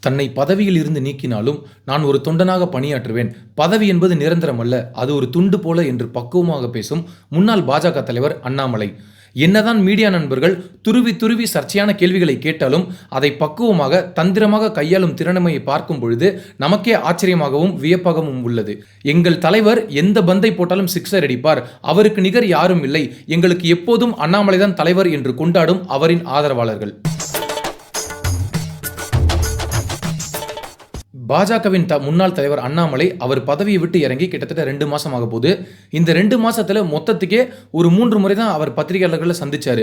தன்னை பதவியில் இருந்து நீக்கினாலும் நான் ஒரு தொண்டனாக பணியாற்றுவேன். பதவி என்பது நிரந்தரம் அல்ல அது ஒரு துண்டு போல என்று பக்குவமாக பேசும் முன்னாள் பாஜக தலைவர் அண்ணாமலை. என்னதான் மீடியா நண்பர்கள் துருவி துருவி சர்ச்சையான கேள்விகளை கேட்டாலும் அதை பக்குவமாக தந்திரமாக கையாளும் திறனமையை பார்க்கும் பொழுது நமக்கே ஆச்சரியமாகவும் வியப்பாகவும் உள்ளது. எங்கள் தலைவர் எந்த பந்தை போட்டாலும் சிக்ஸர் அடிப்பார். அவருக்கு நிகர் யாரும் இல்லை. எங்களுக்கு எப்போதும் அண்ணாமலைதான் தலைவர் என்று கொண்டாடும் அவரின் ஆதரவாளர்கள். பாஜகவின் த முன்னாள் தலைவர் அண்ணாமலை அவர் பதவியை விட்டு இறங்கி கிட்டத்தட்ட ரெண்டு மாதம் ஆக போகுது. இந்த ரெண்டு மாதத்தில் மொத்தத்துக்கே ஒரு மூன்று முறை தான் அவர் பத்திரிகையாளர்களை சந்திச்சார்.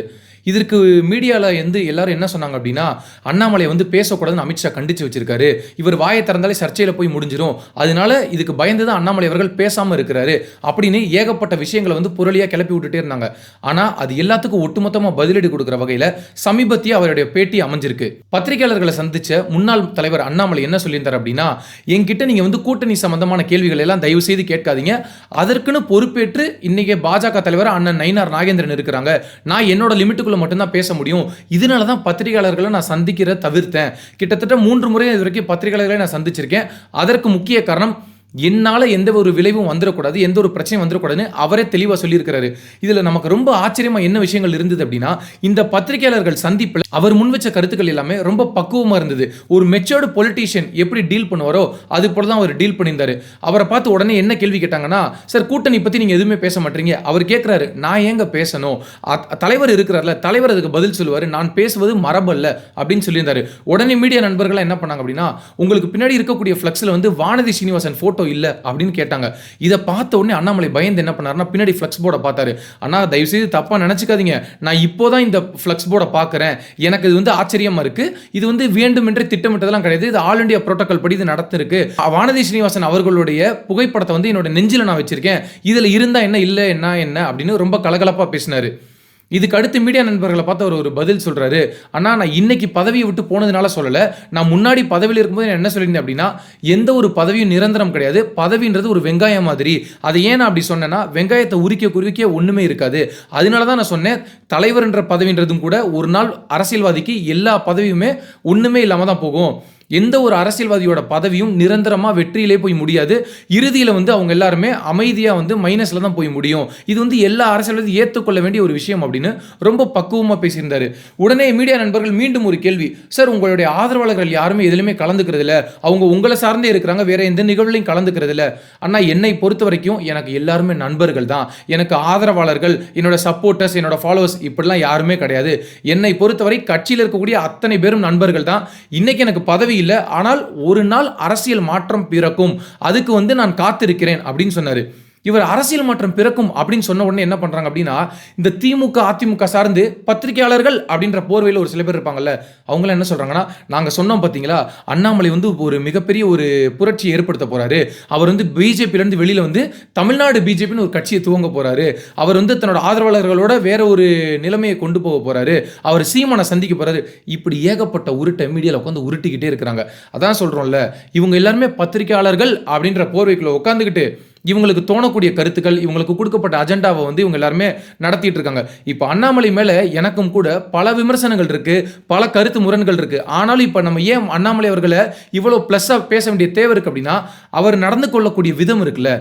இதற்கு மீடியாவில் வந்து எல்லாரும் என்ன சொன்னாங்க அப்படின்னா அண்ணாமலை வந்து பேசக்கூடாதுன்னு அமித்ஷா கண்டித்து வச்சிருக்காரு. இவர் வாயை திறந்தாலே சர்ச்சையில் போய் முடிஞ்சிடும் அதனால இதுக்கு பயந்து தான் அண்ணாமலை அவர்கள் பேசாமல் இருக்கிறாரு அப்படின்னு ஏகப்பட்ட விஷயங்களை வந்து புரளியாக கிளப்பி விட்டுட்டே இருந்தாங்க. ஆனால் அது எல்லாத்துக்கும் ஒட்டுமொத்தமாக பதிலடி கொடுக்குற வகையில் சமீபத்திய அவருடைய பேட்டி அமைஞ்சிருக்கு. பத்திரிகையாளர்களை சந்திச்ச முன்னாள் தலைவர் அண்ணாமலை என்ன சொல்லியிருந்தார் அப்படின்னு என்கிட்ட நீங்கள் வந்து கூட்டணி சம்மந்தமான கேள்விகள் எல்லாம் தயவு செய்து கேட்காதீங்க. அதற்குன்னு பொறுப்பேற்று இன்றைக்கி பாஜக தலைவர் அண்ணன் நயினார் நாகேந்திரன் இருக்கிறாங்க. நான் என்னோட லிமிட்டுக்குள்ளே மட்டும்தான் பேச முடியும். இதனால தான் பத்திரிகையாளர்களை நான் சந்திக்கிற தவிர்த்தேன். கிட்டத்தட்ட மூன்று முறை இது வரைக்கும் பத்திரிகையாளர்களை நான் சந்திச்சிருக்கேன். அதற்கு முக்கிய காரணம் என்னால் எந்த ஒரு விளைவும் வந்துடக்கூடாது எந்த ஒரு பிரச்சனையும் வந்துடக்கூடாதுன்னு அவரே தெளிவாக சொல்லியிருக்கிறாரு. இதில் நமக்கு ரொம்ப ஆச்சரியமாக என்ன விஷயங்கள் இருந்தது அப்படின்னா இந்த பத்திரிகையாளர்கள் சந்திப்பில் அவர் முன் வச்ச கருத்துக்கள் எல்லாமே ரொம்ப பக்குவமாக இருந்தது. ஒரு மெச்சோர்டு பொலிட்டீஷியன் எப்படி டீல் பண்ணுவாரோ அது போல தான் அவர் டீல் பண்ணியிருந்தாரு. அவரை பார்த்து உடனே என்ன கேள்வி கேட்டாங்கன்னா சார் கூட்டணி பற்றி நீங்கள் எதுவுமே பேச மாட்டீங்க. அவர் கேட்குறாரு நான் ஏங்க பேசணும்? அ- தலைவர் இருக்கிறார்ல தலைவர் அதுக்கு பதில் சொல்லுவார் நான் பேசுவது மரபல்ல அப்படின்னு சொல்லியிருந்தார். உடனே மீடியா நண்பர்களாக என்ன பண்ணாங்க அப்படின்னா உங்களுக்கு பின்னாடி இருக்கக்கூடிய ஃப்ளெக்ஸில் வந்து வானதி சீனிவாசன் ஃபோட்டோ இல்லை அப்படின்னு கேட்டாங்க. இதை பார்த்த உடனே அண்ணாமலை பயந்து என்ன பண்ணாருன்னா பின்னாடி ஃப்ளெக்ஸ் போர்டை பார்த்தாரு. அண்ணா தயவு செய்து தப்பாக நினச்சிக்காதீங்க. நான் இப்போ தான் இந்த ஃப்ளெக்ஸ் போர்டை பார்க்குறேன். எனக்கு இது வந்து ஆச்சரியமா இருக்கு. இது வந்து வேண்டுமென்றே திட்டமிட்டதெல்லாம் கிடையாது. இது ஆல் இண்டியா புரோட்டோகால் படி இது நடத்திருக்கு வானதி ஸ்ரீனிவாசன் அவர்களுடைய புகைப்படத்தை வந்து என்னோட நெஞ்சில நான் வச்சிருக்கேன். இதில் இருந்தால் என்ன இல்லை என்ன என்ன அப்படின்னு ரொம்ப கலகலப்பாக பேசினாரு. இதுக்கு அடுத்து மீடியா நண்பர்களை பார்த்து அவர் ஒரு பதில் சொல்கிறாரு அண்ணா நான் இன்னைக்கு பதவியை விட்டு போனதுனால சொல்லலை. நான் முன்னாடி பதவியில் இருக்கும்போது நான் என்ன சொல்லியிருந்தேன் அப்படின்னா எந்த ஒரு பதவியும் நிரந்தரம் கிடையாது. பதவின்றது ஒரு வெங்காயம் மாதிரி. அதை ஏன் நான் அப்படி சொன்னேன்னா வெங்காயத்தை உரிக்க குறுக்கிய ஒன்றுமே இருக்காது. அதனால தான் நான் சொன்னேன் தலைவர்ன்ற பதவின்றதும் கூட ஒரு நாள் அரசியல்வாதிக்கு எல்லா பதவியுமே ஒன்றுமே இல்லாமல் தான் போகும். எந்த ஒரு அரசியல்வாதியோட பதவியும் நிரந்தரமாக வெற்றியிலே போய் முடியாது. இறுதியில் வந்து அவங்க எல்லாருமே அமைதியாக வந்து மைனஸில் தான் போய் முடியும். இது வந்து எல்லா அரசியல்வாதி ஏற்றுக்கொள்ள வேண்டிய ஒரு விஷயம் அப்படின்னு ரொம்ப பக்குவமாக பேசியிருந்தாரு. உடனே மீடியா நண்பர்கள் மீண்டும் ஒரு கேள்வி சார் உங்களுடைய ஆதரவாளர்கள் யாருமே எதுலையுமே கலந்துக்கிறதில்ல அவங்க உங்களை சார்ந்தே இருக்கிறாங்க வேற எந்த நிகழ்வுலையும் கலந்துக்கிறதில்ல ஆனால் என்னை பொறுத்த வரைக்கும் எனக்கு எல்லாருமே நண்பர்கள் தான். எனக்கு ஆதரவாளர்கள் என்னோட சப்போர்ட்டர்ஸ் என்னோட ஃபாலோவர்ஸ் இப்படிலாம் யாருமே கிடையாது. என்னை பொறுத்தவரை கட்சியில் இருக்கக்கூடிய அத்தனை பேரும் நண்பர்கள் தான். இன்னைக்கு எனக்கு பதவி இல்லை. ஆனால் ஒரு நாள் அரசியல் மாற்றம் பிறக்கும். அதுக்கு வந்து நான் காத்திருக்கிறேன் அப்படின்னு சொன்னாரு. இவர் அரசியல் மாற்றம் பிறக்கும் அப்படின்னு சொன்ன உடனே என்ன பண்ணுறாங்க அப்படின்னா இந்த திமுக அதிமுக சார்ந்து பத்திரிகையாளர்கள் அப்படின்ற போர்வையில் ஒரு சில பேர் இருப்பாங்கல்ல அவங்களாம் என்ன சொல்கிறாங்கன்னா நாங்கள் சொன்னோம் பார்த்தீங்களா அண்ணாமலை வந்து ஒரு மிகப்பெரிய ஒரு புரட்சியை ஏற்படுத்த போகிறாரு அவர் வந்து பிஜேபியிலேருந்து வெளியில் வந்து தமிழ்நாடு பிஜேபின்னு ஒரு கட்சியை துவங்க போகிறாரு அவர் வந்து தன்னோட ஆதரவாளர்களோட வேற ஒரு நிலைமையை கொண்டு போக போகிறாரு அவர் சீமானை சந்திக்க போகிறாரு இப்படி ஏகப்பட்ட உருட்டை மீடியாவில் உட்காந்து உருட்டிக்கிட்டே இருக்கிறாங்க. அதான் சொல்கிறோம்ல இவங்க எல்லாருமே பத்திரிகையாளர்கள் அப்படின்ற போர்வைக்குள்ளே உட்காந்துக்கிட்டு இவங்களுக்கு தோணக்கூடிய கருத்துக்கள் இவங்களுக்கு கொடுக்கப்பட்ட அஜெண்டாவை வந்து இவங்க எல்லாருமே நடத்திட்டு இருக்காங்க. இப்போ அண்ணாமலை மேலே எனக்கும் கூட பல விமர்சனங்கள் இருக்கு பல கருத்து முரண்கள் இருக்கு. ஆனாலும் இப்போ நம்ம ஏன் அண்ணாமலை அவர்களை இவ்வளோ ப்ளஸ்ஸாக பேச வேண்டிய தேவை இருக்கு அப்படின்னா அவர் நடந்து கொள்ளக்கூடிய விதம் இருக்குல்ல.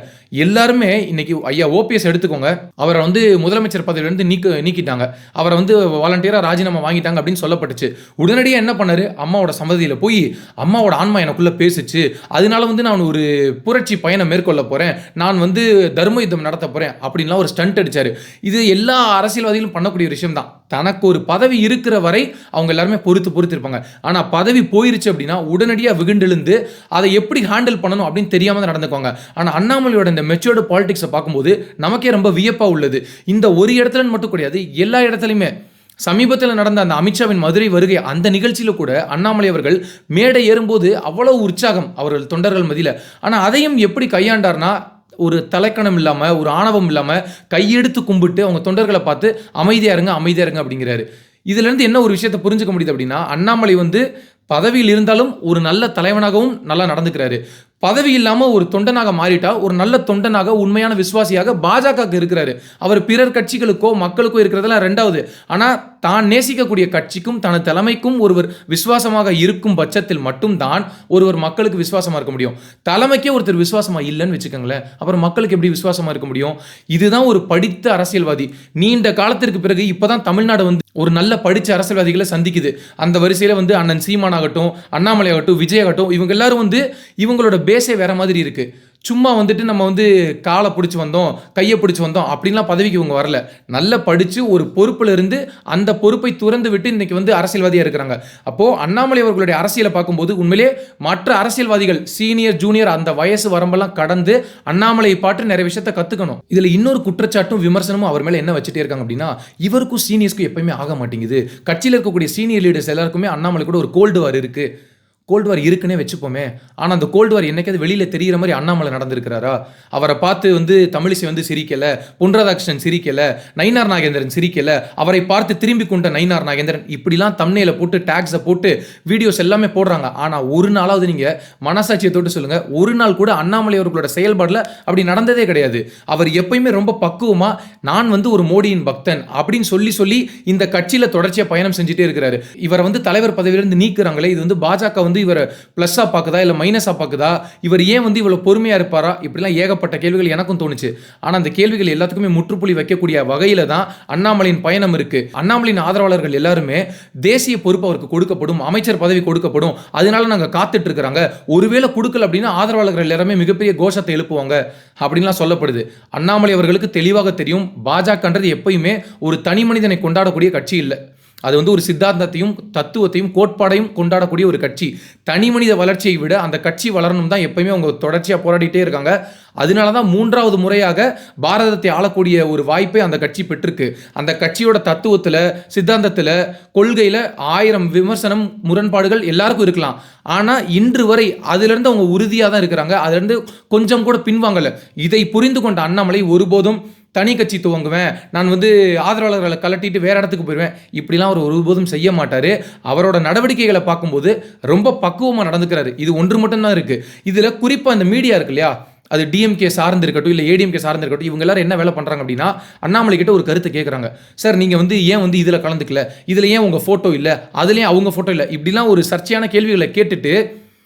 எல்லாருமே இன்னைக்கு ஐயா ஓபிஎஸ் எடுத்துக்கோங்க. அவரை வந்து முதலமைச்சர் பதவியிலிருந்து நீக்க நீக்கிட்டாங்க. அவரை வந்து வாலண்டியராக ராஜினாமா வாங்கிட்டாங்க அப்படின்னு சொல்லப்பட்டுச்சு. உடனடியாக என்ன பண்ணாரு? அம்மாவோட சம்மதியில் போய் அம்மாவோட ஆன்மா எனக்குள்ளே பேசுச்சு. அதனால வந்து நான் ஒரு புரட்சி பயணம் மேற்கொள்ள போகிறேன் நான் வந்து தர்ம யுத்தம் நடத்த போகிறேன் அப்படின்லாம் ஒரு ஸ்டண்ட் அடித்தார் இது எல்லா அரசியல்வாதிகளும் பண்ணக்கூடிய ஒரு விஷயம் தான் தனக்கு ஒரு பதவி இருக்கிற வரை அவங்க எல்லாருமே பொறுத்து பொறுத்து இருப்பாங்க. ஆனால் பதவி போயிருச்சு அப்படின்னா உடனடியாக விகுண்டெழுந்து அதை எப்படி ஹேண்டில் பண்ணணும் அப்படின்னு தெரியாமல் நடந்துக்குவாங்க. ஆனால் அண்ணாமலையோட இந்த மெச்சோர்டு பாலிடிக்ஸை பார்க்கும்போது நமக்கே ரொம்ப வியப்பாக உள்ளது. இந்த ஒரு இடத்துலன்னு மட்டும் கிடையாது எல்லா இடத்துலையுமே. சமீபத்தில் நடந்த அந்த அமித்ஷாவின் மதுரை வருகை அந்த நிகழ்ச்சியில் கூட அண்ணாமலை அவர்கள் மேடை ஏறும்போது அவ்வளோ உற்சாகம் அவர்கள் தொண்டர்கள் மதியில். ஆனால் அதையும் எப்படி கையாண்டார்னா ஒரு தலைக்கணம் இல்லாமல் ஒரு ஆணவம் இல்லாமல் கையெடுத்து கும்பிட்டு அவங்க தொண்டர்களை பார்த்து அமைதியாக இருங்க அமைதியாக இருங்க அப்படிங்கிறாரு. இதுலேருந்து என்ன ஒரு விஷயத்தை புரிஞ்சுக்க முடியுது அப்படின்னா அண்ணாமலை வந்து பதவியில் இருந்தாலும் ஒரு நல்ல தலைவனாகவும் நல்லா நடந்துக்கிறாரு. பதவி இல்லாமல் ஒரு தொண்டனாக மாறிட்டா ஒரு நல்ல தொண்டனாக உண்மையான விசுவாசியாக பாஜகவுக்கு இருக்கிறாரு. அவர் பிறர் கட்சிகளுக்கோ மக்களுக்கோ இருக்கிறதெல்லாம் ரெண்டாவது. ஆனால் தான் நேசிக்கக்கூடிய கட்சிக்கும் தனது தலைமைக்கும் ஒருவர் விசுவாசமாக இருக்கும் பட்சத்தில் மட்டும்தான் ஒருவர் மக்களுக்கு விசுவாசமாக இருக்க முடியும். தலைமைக்கே ஒருத்தர் விசுவாசமா இல்லைன்னு வச்சுக்கோங்களேன். அப்புறம் மக்களுக்கு எப்படி விசுவாசமாக இருக்க முடியும்? இதுதான் ஒரு படித்த அரசியல்வாதி. நீண்ட காலத்திற்கு பிறகு இப்போதான் தமிழ்நாடு வந்து ஒரு நல்ல படித்த அரசியல்வாதிகளை சந்திக்குது. அந்த வரிசையில் வந்து அண்ணன் சீமானாக ஆகட்டும் அண்ணாமலை ஆகட்டும் விஜய் ஆகட்டும் இவங்க எல்லாரும் வந்து இவங்களோட பேஸே வேற மாதிரி இருக்கு. சும்மா வந்துட்டு நம்ம வந்து காலை பிடிச்சி வந்தோம் கையை பிடிச்சி வந்தோம் அப்படின்லாம் பதவிக்கு இவங்க வரல. நல்லா படித்து ஒரு பொறுப்பில் இருந்து அந்த பொறுப்பை துறந்து விட்டு இன்னைக்கு வந்து அரசியல்வாதியாக இருக்கிறாங்க. அப்போது அண்ணாமலை அவர்களுடைய அரசியலை பார்க்கும்போது உண்மையிலே மற்ற அரசியல்வாதிகள் சீனியர் ஜூனியர் அந்த வயசு வரம்பெல்லாம் கடந்து அண்ணாமலையை பாட்டு நிறைய விஷயத்த கற்றுக்கணும் இதில் இன்னொரு குற்றச்சாட்டும் விமர்சனமும் அவர் மேலே என்ன வச்சுட்டே இருக்காங்க அப்படின்னா இவருக்கும் சீனியர்ஸ்க்கும் எப்பயுமே ஆக மாட்டேங்குது. கட்சியில் இருக்கக்கூடிய சீனியர் லீடர்ஸ் எல்லாருக்குமே அண்ணாமலை கூட ஒரு கோல்டு வார் இருக்குது கோல்டு வார் இருக்குன்னே வச்சுப்போமே. ஆனால் அந்த கோல்டு வார் என்னைக்காவது வெளியில் தெரிகிற மாதிரி அண்ணாமலை நடந்திருக்கிறாரா? அவரை பார்த்து வந்து தமிழிசை வந்து சிரிக்கலை பொன் ராதாகிருஷ்ணன் சிரிக்கலை நயினார் நாகேந்திரன் சிரிக்கலை அவரை பார்த்து திரும்பி கொண்ட நயினார் நாகேந்திரன் இப்படிலாம் தம்னையில் போட்டு டேக்ஸை போட்டு வீடியோஸ் எல்லாமே போடுறாங்க. ஆனால் ஒரு நாளாவது நீங்கள் மனசாட்சியை தொட்டு சொல்லுங்கள் ஒரு நாள் கூட அண்ணாமலை அவர்களோட செயல்பாடில் அப்படி நடந்ததே கிடையாது. அவர் எப்பயுமே ரொம்ப பக்குவமாக நான் வந்து ஒரு மோடியின் பக்தன் அப்படின்னு சொல்லி சொல்லி இந்த கட்சியில் தொடர்ச்சியாக பயணம் செஞ்சுட்டே இருக்கிறாரு. இவரை வந்து தலைவர் பதவியிலிருந்து நீக்குறாங்களே. இது வந்து பாஜக வந்து வந்து இவரை ப்ளஸ்ஸாக பார்க்குதா இல்லை மைனஸாக பார்க்குதா? இவர் ஏன் வந்து இவ்வளோ பொறுமையாக இருப்பாரா? இப்படிலாம் ஏகப்பட்ட கேள்விகள் எனக்கும் தோணுச்சு. ஆனால் அந்த கேள்விகள் எல்லாத்துக்குமே முற்றுப்புள்ளி வைக்கக்கூடிய வகையில் தான் அண்ணாமலையின் பயணம் இருக்குது அண்ணாமலையின் ஆதரவாளர்கள் எல்லாருமே தேசிய பொறுப்பு அவருக்கு கொடுக்கப்படும் அமைச்சர் பதவி கொடுக்கப்படும். அதனால நாங்கள் காத்துட்டு இருக்கிறாங்க. ஒருவேளை கொடுக்கல அப்படின்னா ஆதரவாளர்கள் எல்லாருமே மிகப்பெரிய கோஷத்தை எழுப்புவாங்க அப்படின்லாம் சொல்லப்படுது. அண்ணாமலை அவர்களுக்கு தெளிவாக தெரியும் பாஜகன்றது எப்பயுமே ஒரு தனி மனிதனை கொண்டாடக்கூடிய கட்சி இல்லை. அது வந்து ஒரு சித்தாந்தத்தையும் தத்துவத்தையும் கோட்பாடையும் கொண்டாடக்கூடிய ஒரு கட்சி. தனி மனித வளர்ச்சியை விட அந்த கட்சி வளரணும் தான் எப்பயுமே அவங்க தொடர்ச்சியாக போராடிட்டே இருக்காங்க. அதனால தான் மூன்றாவது முறையாக பாரதத்தை ஆளக்கூடிய ஒரு வாய்ப்பை அந்த கட்சி பெற்றிருக்கு. அந்த கட்சியோட தத்துவத்தில் சித்தாந்தத்தில் கொள்கையில் ஆயிரம் விமர்சனம் முரண்பாடுகள் எல்லாருக்கும் இருக்கலாம். ஆனால் இன்று வரை அதிலிருந்து அவங்க உறுதியாக தான் இருக்கிறாங்க. அதிலிருந்து கொஞ்சம் கூட பின்வாங்கலை. இதை புரிந்து கொண்ட அண்ணாமலை ஒருபோதும் தனி கட்சி துவங்குவேன். நான் வந்து ஆதரவாளர்களை கலட்டிட்டு வேற இடத்துக்கு போயிடுவேன் இப்படிலாம் அவர் ஒருபோதும் செய்ய மாட்டார். அவரோட நடவடிக்கைகளை பார்க்கும்போது ரொம்ப பக்குவமாக நடந்துக்கிறாரு. இது ஒன்று மட்டும்தான் இருக்குது இதில் குறிப்பாக இந்த மீடியா இருக்கு இல்லையா? அது டிஎம்கே சார்ந்து இருக்கட்டும் இல்லை ஏடிஎம்கே சார்ந்து இருக்கட்டும் இவங்க எல்லாரும் என்ன வேலை பண்ணுறாங்க அப்படின்னா அண்ணாமலை கிட்ட ஒரு கருத்து கேட்குறாங்க சார் நீங்கள் வந்து ஏன் வந்து இதில் கலந்துக்கல? இதில் ஏன் உங்கள் ஃபோட்டோ இல்லை? அதுலேயும் அவங்க ஃபோட்டோ இல்லை? இப்படிலாம் ஒரு சர்ச்சையான கேள்விகளை கேட்டுட்டு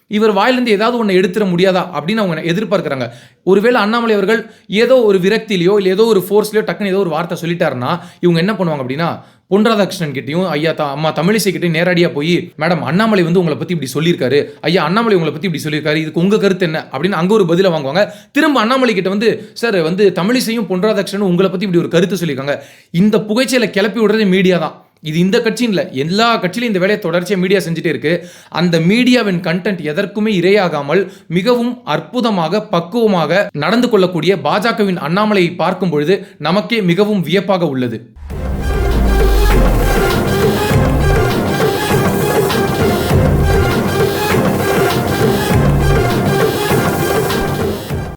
இவர் வாயிலிருந்து ஏதாவது ஒன்று எடுத்துட முடியாதா அப்படின்னு அவங்க எதிர்பார்க்குறாங்க. ஒருவேளை அண்ணாமலை அவர்கள் ஏதோ ஒரு விரக்தியிலையோ இல்லை ஏதோ ஒரு ஃபோர்ஸ்லையோ டக்குன்னு ஏதோ ஒரு வார்த்தை சொல்லிட்டாருன்னா இவங்க என்ன பண்ணுவாங்க அப்படின்னா பொன் ராதாகிருஷ்ணன் கிட்டையும் ஐயா தா அம்மா தமிழிசை கிட்டையும் நேரடியாக போய் மேடம் அண்ணாமலை வந்து உங்களை பற்றி இப்படி சொல்லியிருக்காரு. ஐயா அண்ணாமலை உங்களை பற்றி இப்படி சொல்லியிருக்காரு. இதுக்கு உங்கள் கருத்து என்ன? அப்படின்னு அங்கே ஒரு பதிலை வாங்குவாங்க. திரும்ப அண்ணாமலை கிட்ட வந்து சார் வந்து தமிழிசையும் பொன் ராதாகிருஷ்ணனும் உங்களை பற்றி இப்படி ஒரு கருத்து சொல்லியிருக்காங்க. இந்த புகைச்சலை கிளப்பி விடுறது மீடியா தான். இது இந்த கட்சின்னு இல்லை. எல்லா கட்சியிலும் இந்த வேலையை தொடர்ச்சியாக மீடியா செஞ்சுட்டே இருக்கு. அந்த மீடியாவின் கண்டென்ட் எதற்குமே இரையாகாமல் மிகவும் அற்புதமாக பக்குவமாக நடந்து கொள்ளக்கூடிய பாஜகவின் அண்ணாமலையை பார்க்கும் பொழுது நமக்கே மிகவும் வியப்பாக உள்ளது.